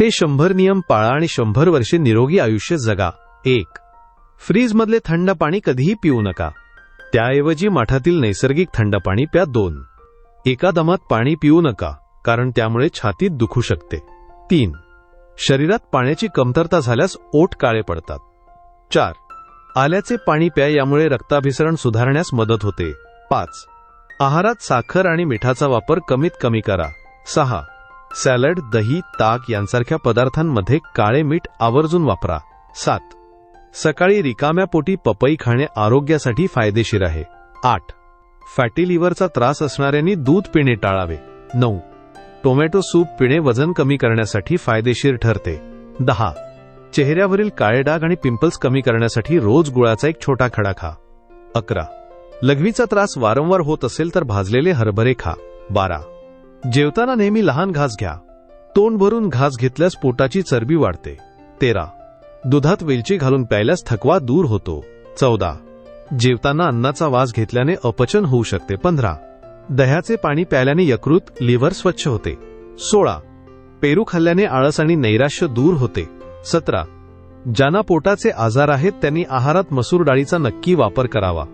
हे शंभर नियम पाळा आणि शंभर वर्षे निरोगी आयुष्य जगा. एक. फ्रीजमधले थंड पाणी कधीही पिऊ नका. त्याऐवजी माठातील नैसर्गिक थंड पाणी प्या दोन. एका दमात पाणी पिऊ नका कारण त्यामुळे छातीत दुखू शकते. तीन. शरीरात पाण्याची कमतरता झाल्यास ओठ काळे पडतात. चार. आल्याचे पाणी प्या यामुळे रक्ताभिसरण सुधारण्यास मदत होते. पाच. आहारात साखर आणि मिठाचा वापर कमीत कमी करा. सहा. सॅलड दही ताक यांसारख्या पदार्थांमध्ये काळे मीठ आवर्जून वापरा. सात. सकाळी रिकाम्या पोटी पपई खाणे आरोग्यासाठी फायदेशीर आहे. आठ. फॅटी लिव्हरचा त्रास असणाऱ्यांनी दूध पिणे टाळावे. नऊ. टोमॅटो सूप पिणे वजन कमी करण्यासाठी फायदेशीर ठरते. दहा. चेहऱ्यावरील काळे डाग आणि पिंपल्स कमी करण्यासाठी रोज गुळाचा एक छोटा खडा खा. अकरा. लघवीचा त्रास वारंवार होत असेल तर भाजलेले हरभरे खा. बारा. जेवताना नेहमी लहान घास घ्या. तोंड भरून घास घेतल्यास पोटाची चरबी वाढते. तेरा. दुधात वेलची घालून प्यायल्यास थकवा दूर होतो. चौदा. जेवताना अन्नाचा वास घेतल्याने अपचन होऊ शकते. पंधरा. दह्याचे पाणी प्यायल्याने यकृत लिव्हर स्वच्छ होते. सोळा. पेरू खाल्ल्याने आळस आणि नैराश्य दूर होते. सतरा. ज्यांना पोटाचे आजार आहेत त्यांनी आहारात मसूर डाळीचा नक्की वापर करावा.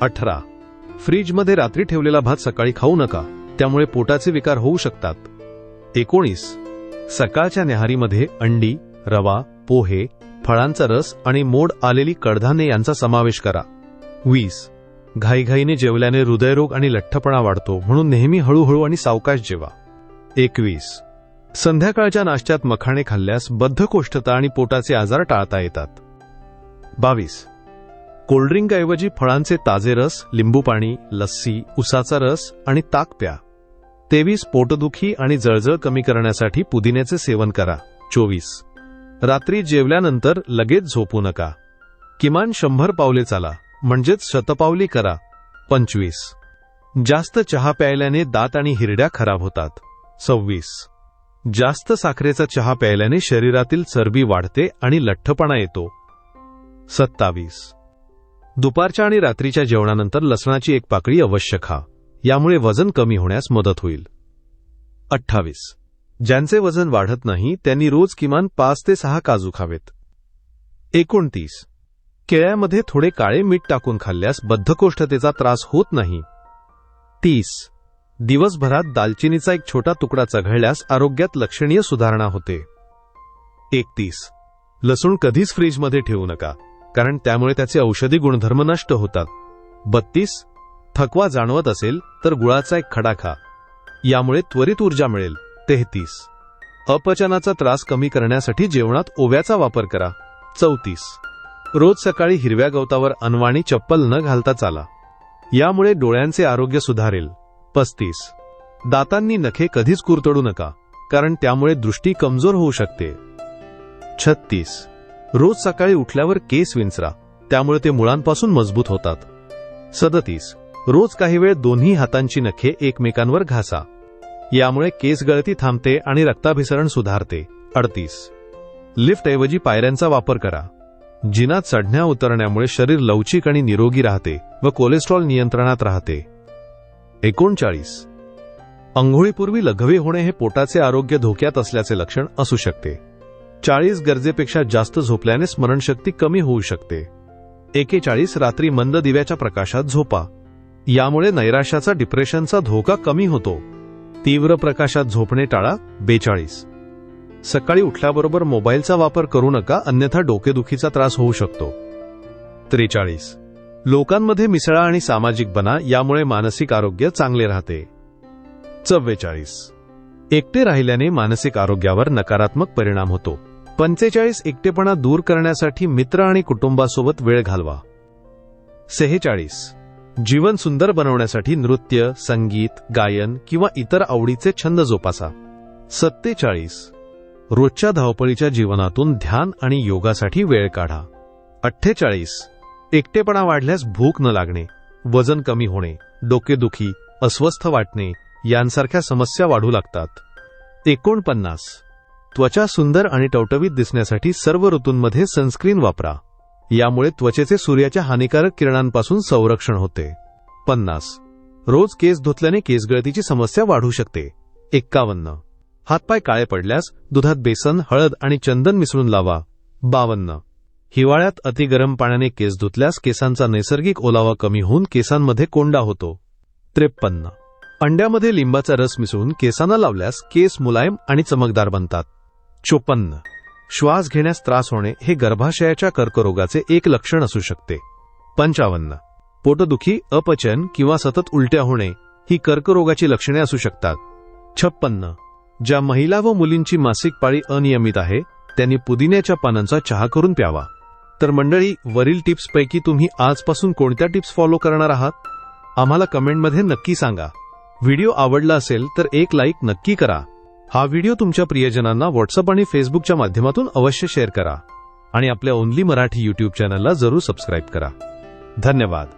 अठरा. फ्रीजमध्ये रात्री ठेवलेला भात सकाळी खाऊ नका. त्यामुळे पोटाचे विकार होऊ शकतात. एकोणीस. सकाळच्या न्याहारीमध्ये अंडी रवा पोहे फळांचा रस आणि मोड आलेली कडधान्ये यांचा समावेश करा. वीस. घाईघाईने जेवल्याने हृदयरोग आणि लठ्ठपणा वाढतो म्हणून नेहमी हळूहळू आणि सावकाश जेवा. एकवीस. संध्याकाळच्या नाश्त्यात मखाणे खाल्ल्यास बद्धकोष्ठता आणि पोटाचे आजार टाळता येतात. बावीस. कोल्ड्रिंकऐवजी फळांचे ताजे रस लिंबू पाणी लस्सी उसाचा रस आणि ताक प्या. तेवीस पोटदुखी आणि जळजळ कमी करण्यासाठी पुदिन्याचे सेवन करा. चोवीस. रात्री जेवल्यानंतर लगेच झोपू नका. किमान शंभर पावले चाला म्हणजेच शतपावली करा. पंचवीस. जास्त चहा प्यायल्याने दात आणि हिरड्या खराब होतात. सव्वीस. जास्त साखरेचा चहा प्यायल्याने शरीरातील चरबी वाढते आणि लठ्ठपणा येतो. सत्तावीस. दुपारच्या आणि रात्रीच्या जेवणानंतर लसणाची एक पाकळी अवश्य खा. यामुळे वजन कमी होण्यास मदत होईल. अठ्ठावीस. ज्यांचे वजन वाढत नाही त्यांनी रोज किमान पाच ते सहा काजू खावेत. एकोणतीस. केळ्यामध्ये थोडे काळे मीठ टाकून खाल्ल्यास बद्धकोष्ठतेचा त्रास होत नाही. तीस. दिवसभरात दालचिनीचा एक छोटा तुकडा चघळल्यास आरोग्यात लक्षणीय सुधारणा होते. एकतीस. लसूण कधीच फ्रीजमध्ये ठेवू नका. कारण त्यामुळे त्याचे औषधी गुणधर्म नष्ट होतात. बत्तीस. थकवा जाणवत असेल तर गुळाचा एक खडा खा यामुळे त्वरित ऊर्जा मिळेल. तेहतीस. अपचनाचा त्रास कमी करण्यासाठी जेवणात ओव्याचा वापर करा. चौतीस. रोज सकाळी हिरव्या गवतावर अनवाणी चप्पल न घालता चाला. यामुळे डोळ्यांचे आरोग्य सुधारेल. पस्तीस. दातांनी नखे कधीच कुरतडू नका कारण त्यामुळे दृष्टी कमजोर होऊ शकते. छत्तीस. रोज सकाळी उठल्यावर केस विंचरा. त्यामुळे ते मुळांपासून मजबूत होतात. सदतीस. रोज काही वेळ दोन्ही हातांची नखे एकमेकांवर घासा. यामुळे केस गळती थांबते आणि रक्ताभिसरण सुधारते. अडतीस. लिफ्टऐवजी पायऱ्यांचा वापर करा. जिनात चढण्या उतरण्यामुळे शरीर लवचिक आणि निरोगी राहते व कोलेस्ट्रॉल नियंत्रणात राहते. एकोणचाळीस. अंघोळीपूर्वी लघवी होणे हे पोटाचे आरोग्य धोक्यात असल्याचे लक्षण असू शकते. चाळीस गरजेपेक्षा जास्त झोपल्याने स्मरणशक्ती कमी होऊ शकते. एकेचाळीस रात्री मंद दिव्याच्या प्रकाशात झोपा. यामुळे नैराश्याचा डिप्रेशनचा धोका कमी होतो. तीव्र प्रकाशात झोपणे टाळा बेचाळीस. सकाळी उठल्याबरोबर मोबाईलचा वापर करू नका अन्यथा डोकेदुखीचा त्रास होऊ शकतो. त्रेचाळीस. लोकांमध्ये मिसळा आणि सामाजिक बना यामुळे मानसिक आरोग्य चांगले राहते. चव्वेचाळीस. एकटे राहिल्याने मानसिक आरोग्यावर नकारात्मक परिणाम होतो. पंचेचाळीस एकटेपणा दूर करण्यासाठी मित्र आणि कुटुंबासोबत वेळ घालवा. सेहेचाळीस. जीवन सुंदर बनवण्यासाठी नृत्य संगीत गायन किंवा इतर आवडीचे छंद जोपासा. सत्तेचाळीस. रोजच्या धावपळीच्या जीवनातून ध्यान आणि योगासाठी वेळ काढा. अठ्ठेचाळीस. एकटेपणा वाढल्यास भूक न लागणे वजन कमी होणे डोकेदुखी अस्वस्थ वाटणे यांसारख्या समस्या वाढू लागतात. एकोणपन्नास. त्वचा सुंदर आणि टवटवीत दिसण्यासाठी सर्व ऋतूंमध्ये सनस्क्रीन वापरा. यामुळे त्वचेचे सूर्याच्या हानिकारक किरणांपासून संरक्षण होते. पन्नास. रोज केस धुतल्याने केसगळतीची समस्या वाढू शकते. एक्कावन्न. हातपाय काळे पडल्यास दुधात बेसन हळद आणि चंदन मिसळून लावा. बावन्न. हिवाळ्यात अतिगरम पाण्याने केस धुतल्यास केसांचा नैसर्गिक ओलावा कमी होऊन केसांमध्ये कोंडा होतो. त्रेपन्न. अंड्यामध्ये लिंबाचा रस मिसळून केसांना लावल्यास केस मुलायम आणि चमकदार बनतात. चोपन्न. श्वास घेण्यास त्रास होणे हे गर्भाशयाच्या कर्करोगाचे एक लक्षण असू शकते. पंचावन्न. पोटदुखी अपचन किंवा सतत उलट्या होणे ही कर्करोगाची लक्षणे असू शकतात. छप्पन्न. ज्या महिला व मुलींची मासिक पाळी अनियमित आहे त्यांनी पुदिन्याच्या पानांचा चहा करून प्यावा. तर मंडळी वरील टिप्सपैकी तुम्ही आजपासून कोणत्या टिप्स फॉलो करणार आहात? आम्हाला कमेंटमध्ये नक्की सांगा. व्हिडिओ आवडला असेल तर एक लाईक नक्की करा. हा व्हिडिओ तुमच्या प्रियजनांना व्हॉट्सअप आणि फेसबुकच्या माध्यमातून अवश्य शेअर करा. आणि आपल्या ओनली मराठी यूट्यूब चॅनलला जरूर सबस्क्राईब करा. धन्यवाद.